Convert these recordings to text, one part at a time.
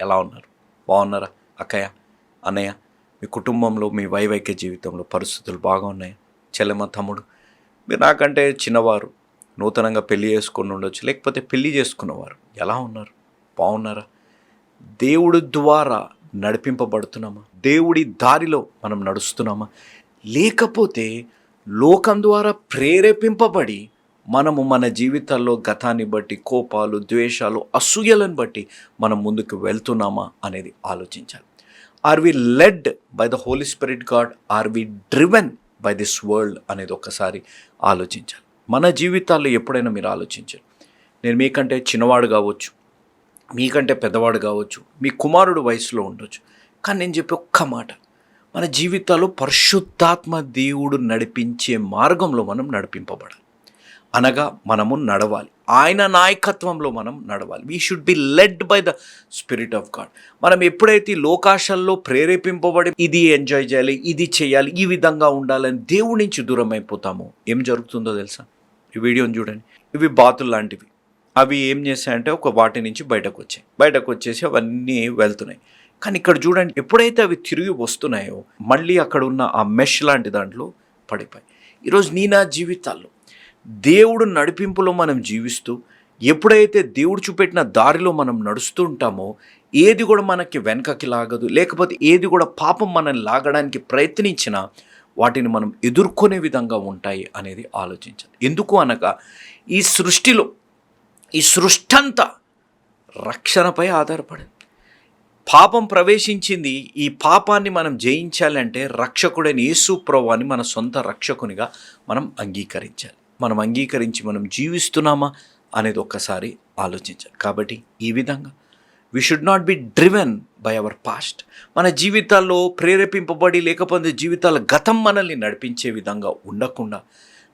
ఎలా ఉన్నారు? బాగున్నారా? అక్కయ్య అన్నయ్య మీ కుటుంబంలో మీ వైవైక్య జీవితంలో పరిస్థితులు బాగా చెల్లెమ్మ తమ్ముడు మీరు నాకంటే చిన్నవారు నూతనంగా పెళ్ళి చేసుకుని ఉండొచ్చు లేకపోతే పెళ్ళి చేసుకున్నవారు ఎలా ఉన్నారు? బాగున్నారా? దేవుడి ద్వారా నడిపింపబడుతున్నామా? దేవుడి దారిలో మనం నడుస్తున్నామా? లేకపోతే లోకం ద్వారా ప్రేరేపింపబడి మనము మన జీవితాల్లో గతాన్ని బట్టి కోపాలు ద్వేషాలు అసూయలను బట్టి మనం ముందుకు వెళ్తున్నామా అనేది ఆలోచించాలి. Are we led by the holy spirit god are we driven by this world అనేది ఒకసారి ఆలోచించాలి. మన జీవితాల్లో ఎప్పుడైనా మీరు ఆలోచించారు నేను మీకంటే చిన్నవాడు కావచ్చు మీకంటే పెద్దవాడు కావచ్చు మీ కుమారుడు వయసులో ఉండొచ్చు కానీ నేను చెప్పే ఒక్క మాట మన జీవితాల్లో పరిశుద్ధాత్మ దేవుడు నడిపించే మార్గంలో మనం నడిపింపబడాలి. అనగా మనము నడవాలి. ఆయన నాయకత్వంలో మనం నడవాలి. We should be led by the spirit of god మనం ఎప్పుడైతే లోకాశల్లో ప్రేరేపింపబడి ఇది ఎంజాయ్ చేయాలి ఇది చేయాలి ఈ విధంగా ఉండాలని దేవుడి నుంచి దూరం అయిపోతామో? ఏం జరుగుతుందో తెలుసా? ఈ వీడియోని చూడండి. ఇవి బాతులు లాంటివి. అవి ఏం చేశాయంటే ఒక వాటి నుంచి బయటకు వచ్చాయి. బయటకు వచ్చేసి అవన్నీ వెళ్తున్నాయి. కానీ ఇక్కడ చూడండి ఎప్పుడైతే అవి తిరిగి వస్తున్నాయో మళ్ళీ అక్కడ ఉన్న ఆ మెష్ లాంటి దాంట్లో పడిపోయి ఈరోజు నీ నా జీవితాల్లో దేవుడు నడిపింపులో మనం జీవిస్తూ ఎప్పుడైతే దేవుడు చూపెట్టిన దారిలో మనం నడుస్తూ ఉంటామో ఏది కూడా మనకి వెనకకి లాగదు. లేకపోతే ఏది కూడా పాపం మనల్ని లాగడానికి ప్రయత్నించినా వాటిని మనం ఎదుర్కొనే విధంగా ఉంటాయి అనేది ఆలోచించాలి ఎందుకు అనగా ఈ సృష్టిలో ఈ సృష్టి అంతా రక్షణపై ఆధారపడింది. పాపం ప్రవేశించింది ఈ పాపాన్ని మనం జయించాలంటే రక్షకుడైన యేసు ప్రభువాన్ని మన సొంత రక్షకునిగా మనం అంగీకరించాలి. మనం అంగీకరించి మనం జీవిస్తున్నామా అనేది ఒక్కసారి ఆలోచించాలి. కాబట్టి ఈ విధంగా we should not be driven by our past మన జీవితాల్లో ప్రేరేపింపబడి లేకపోతే జీవితాల గతం మనల్ని నడిపించే విధంగా ఉండకుండా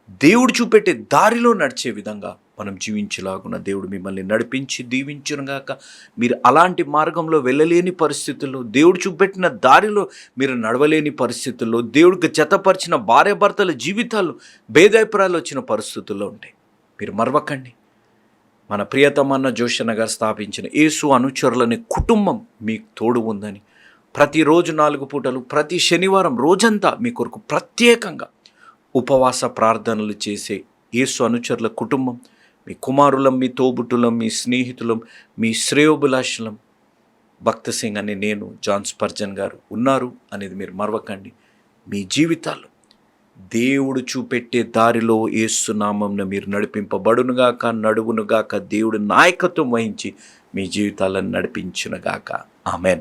దేవుడు చూపెట్టే దారిలో నడిచే విధంగా మనం జీవించేలాగున్న దేవుడు మిమ్మల్ని నడిపించి దీవించునుగాక. మీరు అలాంటి మార్గంలో వెళ్ళలేని పరిస్థితుల్లో దేవుడు చూపెట్టిన దారిలో మీరు నడవలేని పరిస్థితుల్లో దేవుడికి జతపరిచిన భార్యాభర్తల జీవితాలు భేదాభిప్రాయాలు వచ్చిన పరిస్థితుల్లో ఉంటాయి మీరు మరవకండి. మన ప్రియతమన్న జోషన్న గారు స్థాపించిన యేసు అనుచరులని కుటుంబం మీకు తోడు ఉందని ప్రతిరోజు నాలుగు పూటలు ప్రతి శనివారం రోజంతా మీ కొరకు ప్రత్యేకంగా ఉపవాస ప్రార్థనలు చేసే యేసు అనుచరుల కుటుంబం మీ కుమారులం మీ తోబుట్టులం మీ స్నేహితులం మీ శ్రేయోభిలాషులం. భక్త సింగ్ అని నేను జాన్ స్పర్జన్ గారు ఉన్నారు అనేది మీరు మరవకండి. మీ జీవితాలు దేవుడు చూపెట్టే దారిలో ఏసునామంను మీరు నడిపింపబడునుగాక నడువునుగాక దేవుడు నాయకత్వం వహించి మీ జీవితాలను నడిపించునుగాక. ఆమెన్.